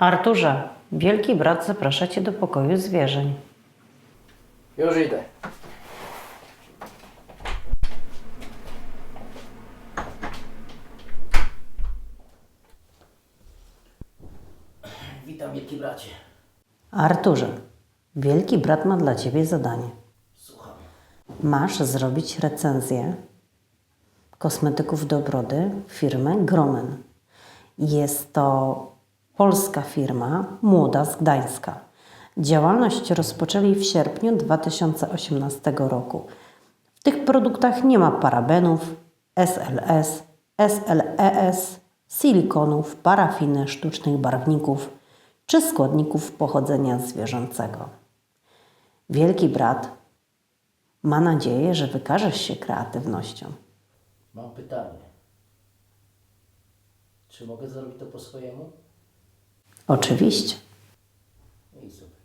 Arturze, wielki brat zaprasza cię do pokoju zwierzeń. Już idę. Witam, wielki bracie. Arturze, wielki brat ma dla ciebie zadanie. Słucham. Masz zrobić recenzję kosmetyków do brody firmy Gromen. Jest to polska firma, młoda z Gdańska. Działalność rozpoczęli w sierpniu 2018 roku. W tych produktach nie ma parabenów, SLS, SLES, silikonów, parafiny, sztucznych barwników czy składników pochodzenia zwierzęcego. Wielki brat ma nadzieję, że wykażesz się kreatywnością. Mam pytanie. Czy mogę zrobić to po swojemu? Oczywiście. No I super.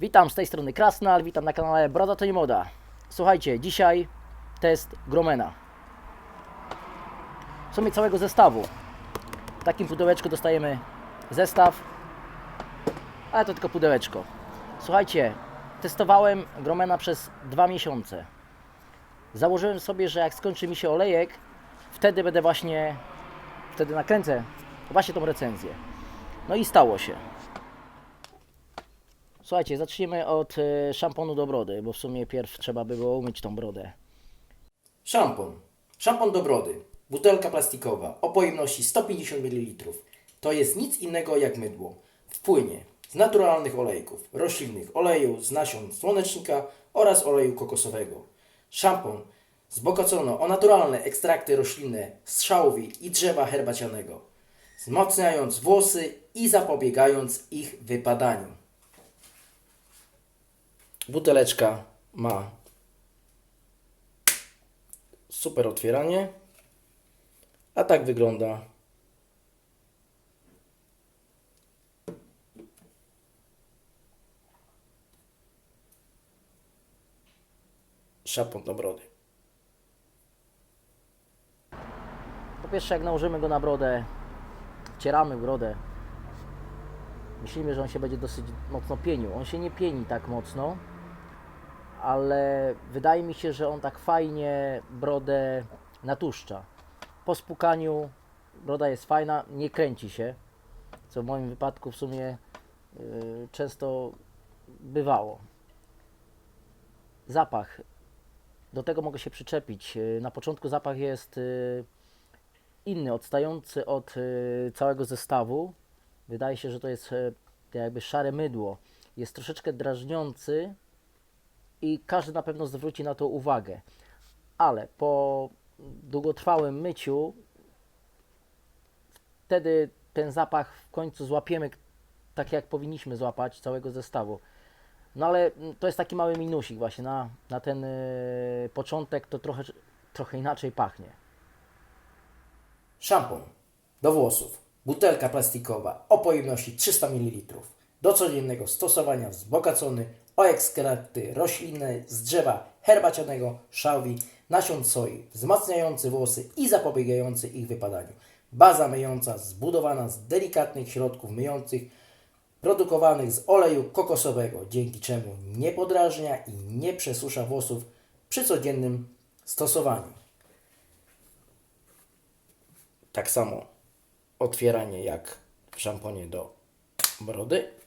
Witam z tej strony Krasnal, witam na kanale Broda to nie moda. Słuchajcie, dzisiaj test Gromena. W sumie całego zestawu. W takim pudełeczku dostajemy zestaw, ale to tylko pudełeczko. Słuchajcie, testowałem Gromena przez dwa miesiące. Założyłem sobie, że jak skończy mi się olejek, wtedy będę właśnie, wtedy nakręcę właśnie tą recenzję. No i stało się. Słuchajcie, zaczniemy od e, szamponu do brody, bo w sumie pierw trzeba by było umyć tą brodę. Szampon. Szampon do brody. Butelka plastikowa o pojemności 150 ml. To jest nic innego jak mydło. Wpłynie z naturalnych olejków, roślinnych, oleju z nasion słonecznika oraz oleju kokosowego. Szampon wzbogacono o naturalne ekstrakty roślinne z szałwi i drzewa herbacianego, wzmacniając włosy i zapobiegając ich wypadaniu. Buteleczka ma super otwieranie. A tak wygląda szampon do brody. Po pierwsze, jak nałożymy go na brodę, wcieramy brodę, myślimy, że on się będzie dosyć mocno pienił. On się nie pieni tak mocno, ale wydaje mi się, że on tak fajnie brodę natłuszcza. Po spłukaniu broda jest fajna, nie kręci się, co w moim wypadku w sumie yy, często bywało. Zapach. Do tego mogę się przyczepić. Yy, Na początku zapach jest yy, inny, odstający od y, całego zestawu. Wydaje się, że to jest jakby szare mydło. Jest troszeczkę drażniący i każdy na pewno zwróci na to uwagę. Ale po długotrwałym myciu wtedy ten zapach w końcu złapiemy tak jak powinniśmy złapać całego zestawu. No ale mm, to jest taki mały minusik właśnie na, na ten y, początek to trochę, trochę inaczej pachnie. Szampon do włosów. Butelka plastikowa o pojemności 300 ml. Do codziennego stosowania wzbogacony o ekstrakty roślinne z drzewa herbacianego, szałwi, nasion soi, wzmacniający włosy i zapobiegający ich wypadaniu. Baza myjąca zbudowana z delikatnych środków myjących produkowanych z oleju kokosowego, dzięki czemu nie podrażnia i nie przesusza włosów przy codziennym stosowaniu. Tak samo otwieranie jak w szamponie do brody.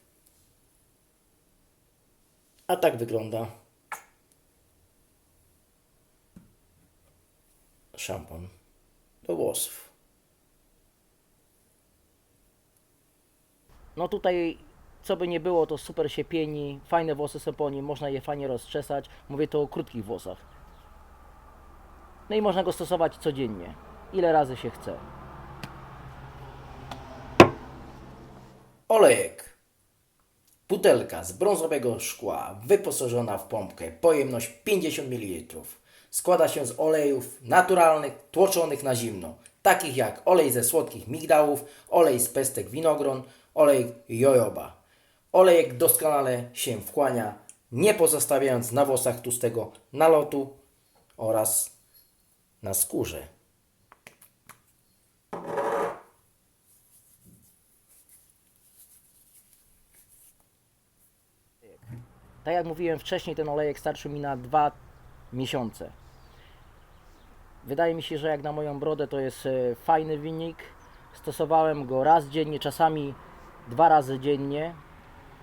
A tak wygląda szampon do włosów. No tutaj, co by nie było, to super się pieni, fajne włosy są po nim, można je fajnie rozczesać. Mówię to o krótkich włosach. No i można go stosować codziennie, ile razy się chce. Olejek. Butelka z brązowego szkła, wyposażona w pompkę, pojemność 50 ml. Składa się z olejów naturalnych, tłoczonych na zimno, takich jak olej ze słodkich migdałów, olej z pestek winogron, olej jojoba. Olejek doskonale się wchłania, nie pozostawiając na włosach tłustego nalotu oraz na skórze. Tak jak mówiłem wcześniej, ten olejek starczy mi na dwa miesiące. Wydaje mi się, że jak na moją brodę to jest e, fajny wynik. Stosowałem go raz dziennie, czasami dwa razy dziennie.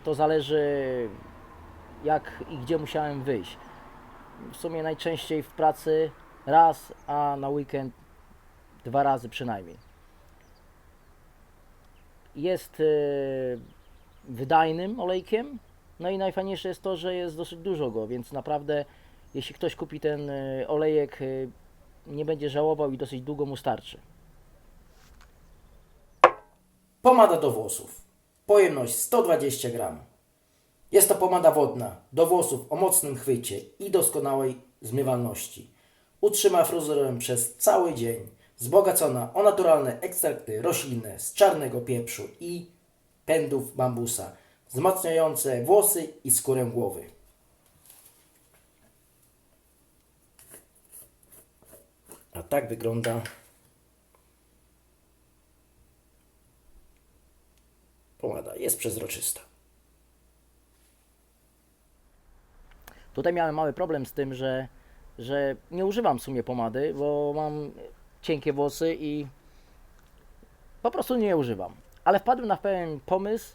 To zależy jak i gdzie musiałem wyjść. W sumie najczęściej w pracy raz, a na weekend dwa razy przynajmniej. Jest e, wydajnym olejkiem. No i najfajniejsze jest to, że jest dosyć dużo go, więc naprawdę jeśli ktoś kupi ten e, olejek, e, nie będzie żałował i dosyć długo mu starczy. Pomada do włosów. Pojemność 120 gram. Jest to pomada wodna do włosów o mocnym chwycie i doskonałej zmywalności. Utrzyma fryzurę przez cały dzień. Wzbogacona o naturalne ekstrakty roślinne z czarnego pieprzu i pędów bambusa, wzmacniające włosy i skórę głowy. A tak wygląda pomada. Jest przezroczysta. Tutaj miałem mały problem z tym, że, że nie używam w sumie pomady, bo mam cienkie włosy i po prostu nie używam. Ale wpadłem na pewien pomysł,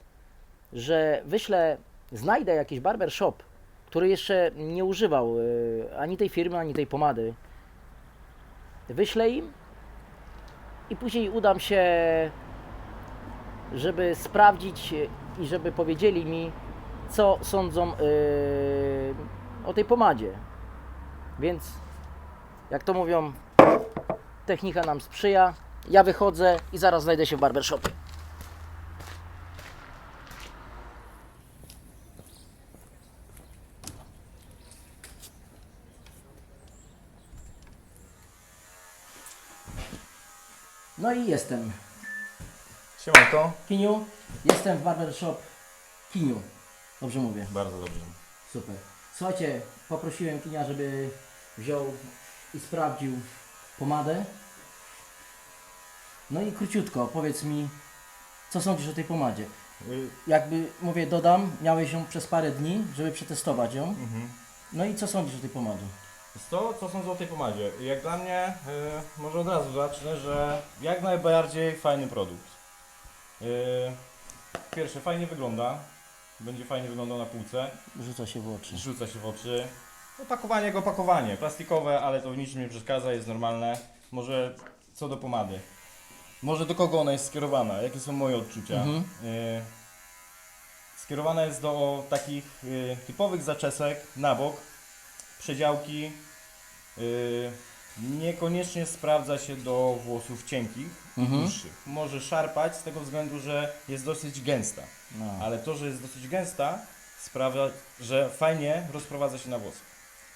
że wyślę, znajdę jakiś barber shop, który jeszcze nie używał y, ani tej firmy, ani tej pomady. Wyślę im i później udam się, żeby sprawdzić i żeby powiedzieli mi, co sądzą y, o tej pomadzie. Więc, jak to mówią, technika nam sprzyja. Ja wychodzę i zaraz znajdę się w barbershopie. No i jestem. Siemanko. Kiniu, jestem w barbershop Kiniu. Dobrze mówię. Bardzo dobrze. Super. Słuchajcie, poprosiłem Kinia, żeby wziął i sprawdził pomadę. No i króciutko, powiedz mi, co sądzisz o tej pomadzie? Y, Jakby, mówię, dodam, miałeś ją przez parę dni, żeby przetestować ją. mhm. No i co sądzisz o tej pomadzie? Jest to, co sądzę o tej pomadzie. Jak dla mnie, y, może od razu zacznę, że jak najbardziej fajny produkt. Y, pierwsze, fajnie wygląda. Będzie fajnie wyglądał na półce. Rzuca się w oczy. Rzuca się w oczy. Opakowanie jak opakowanie. Plastikowe, ale to w niczym nie przeszkadza, jest normalne. Może co do pomady. Może do kogo ona jest skierowana? Jakie są moje odczucia? Mhm. Y, skierowana jest do takich y, typowych zaczesek na bok, przedziałki. Y, niekoniecznie sprawdza się do włosów cienkich, Mhm. dłuższych. Może szarpać z tego względu, że jest dosyć gęsta. No. Ale to, że jest dosyć gęsta, sprawia, że fajnie rozprowadza się na włosy.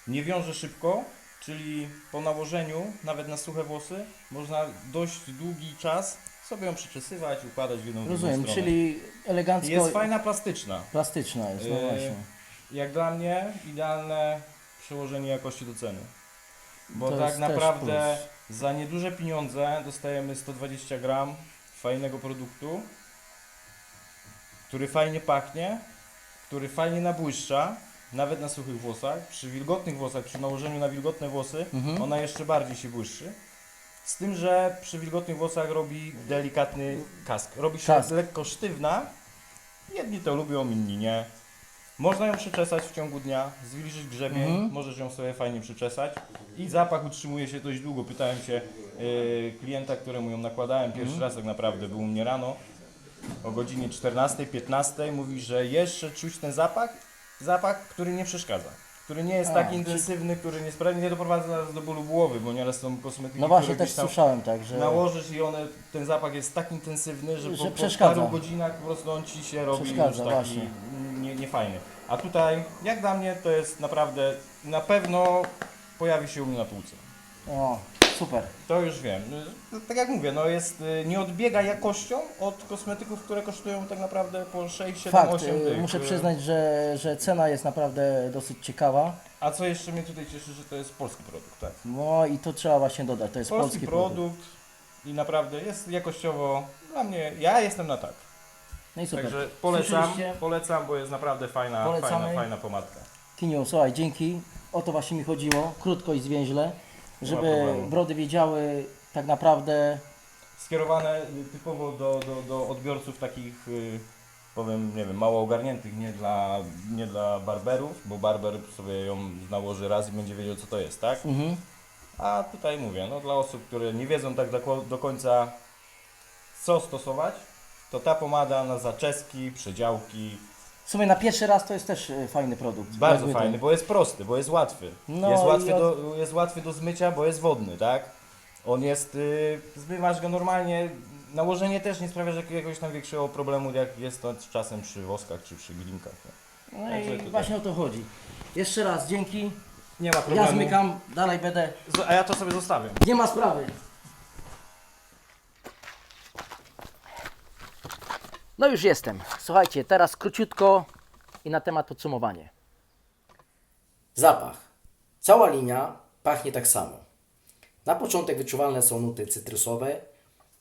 Nie wiąże szybko, czyli po nałożeniu, nawet na suche włosy, można dość długi czas sobie ją przyczesywać, układać w jedną Rozumiem, stronę. czyli elegancko Jest fajna, plastyczna. plastyczna jest, no Yy, właśnie. Jak dla mnie idealne przełożenie jakości do ceny. Bo To tak jest też naprawdę za nieduże pieniądze dostajemy 120 gram fajnego produktu, który fajnie pachnie, który fajnie nabłyszcza, nawet na suchych włosach. Przy wilgotnych włosach, przy nałożeniu na wilgotne włosy, Mhm. ona jeszcze bardziej się błyszczy. Z tym, że przy wilgotnych włosach robi delikatny kask. Robi się Kask. lekko sztywna. Jedni to lubią, inni nie. Można ją przyczesać w ciągu dnia, zwilżyć grzebień, Mhm. możesz ją sobie fajnie przyczesać. I zapach utrzymuje się dość długo. Pytałem się yy, klienta, któremu ją nakładałem pierwszy Mhm. raz tak naprawdę, był u mnie rano o godzinie 14-15. Mówi, że jeszcze czuć ten zapach, zapach, który nie przeszkadza. Który nie jest A, tak czyli- intensywny, który nie sprawia, nie doprowadza nas do bólu głowy, bo nieraz są kosmetyki, No właśnie, które też gdzieś tam słyszałem tak, że... nałożysz i one, ten zapach jest tak intensywny, że, Że po, po przeszkadza. paru godzinach po prostu on ci się robi Przeszkadza, już taki właśnie. Nie, nie fajny. A tutaj, jak dla mnie, to jest naprawdę, na pewno pojawi się u mnie na półce. O, super. To już wiem. No, Tak jak mówię, no jest, y, nie odbiega jakością od kosmetyków, które kosztują tak naprawdę po 6, 7, Fakt, 8 y, tych. muszę y, przyznać, że, że cena jest naprawdę dosyć ciekawa. A co jeszcze mnie tutaj cieszy, że to jest polski produkt, tak? No i to trzeba właśnie dodać, to jest Polski, polski, produkt, produkt. i naprawdę jest jakościowo, dla mnie, ja jestem na tak. No i super. Także polecam, Słyszeliście? polecam, bo jest naprawdę fajna, Polecamy. fajna, fajna pomadka. Kiniu, słuchaj, dzięki. O to właśnie mi chodziło, krótko i zwięźle, żeby problemu. brody wiedziały tak naprawdę, Skierowane typowo do, do, do odbiorców takich, y, powiem, nie wiem, mało ogarniętych, nie dla, nie dla barberów, bo barber sobie ją nałoży raz i będzie wiedział co to jest, tak? mhm. A tutaj mówię, no dla osób, które nie wiedzą tak do, do końca co stosować, to ta pomada na zaczeski, przedziałki, w sumie na pierwszy raz to jest też y, fajny produkt. Bardzo Jakby fajny, bo jest prosty, bo jest łatwy. No jest, i łatwy od- do, jest łatwy do zmycia, bo jest wodny, tak? On jest, y, zmywasz go normalnie, nałożenie też nie sprawia że jakiegoś tam większego problemu, jak jest to czasem przy woskach czy przy glinkach. Nie, No Także i tutaj. właśnie o to chodzi. Jeszcze raz dzięki. nie ma problemu. Ja zmykam, dalej będę. Z- A ja to sobie zostawię. Nie ma sprawy. No już jestem. Słuchajcie, teraz króciutko i na temat podsumowanie. Zapach. Cała linia pachnie tak samo. Na początek wyczuwalne są nuty cytrusowe,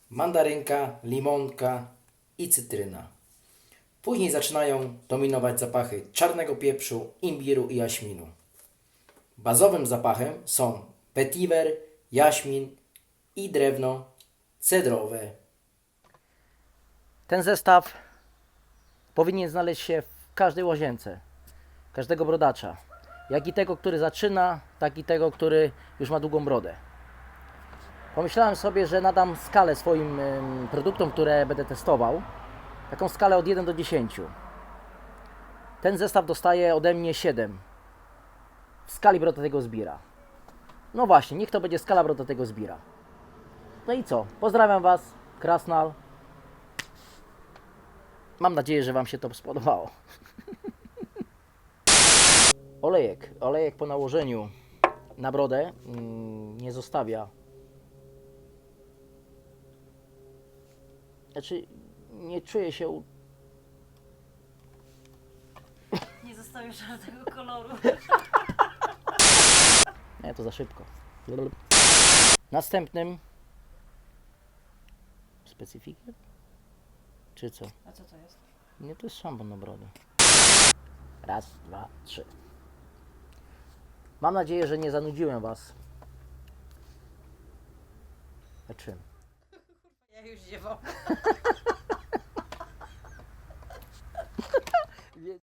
mandarynka, limonka i cytryna. Później zaczynają dominować zapachy czarnego pieprzu, imbiru i jaśminu. Bazowym zapachem są petiwer, jaśmin i drewno cedrowe. Ten zestaw powinien znaleźć się w każdej łazience, każdego brodacza. Jak i tego, który zaczyna, tak i tego, który już ma długą brodę. Pomyślałem sobie, że nadam skalę swoim produktom, które będę testował. Taką skalę od 1 do 10. Ten zestaw dostaje ode mnie 7 w skali brodatego zbira. No właśnie, niech to będzie skala brodatego zbira. No i co? Pozdrawiam Was, Krasnal. Mam nadzieję, że Wam się to spodobało. Olejek. Olejek po nałożeniu na brodę mm, nie zostawia. Znaczy, nie czuję się. Nie zostawisz żadnego koloru. Nie, to za szybko. Następnym. Specyfikiem? czy co? A co to jest? Nie, to jest szampon na brodę. Raz, dwa, trzy. Mam nadzieję, że nie zanudziłem Was. A czym? Ja już ziewam.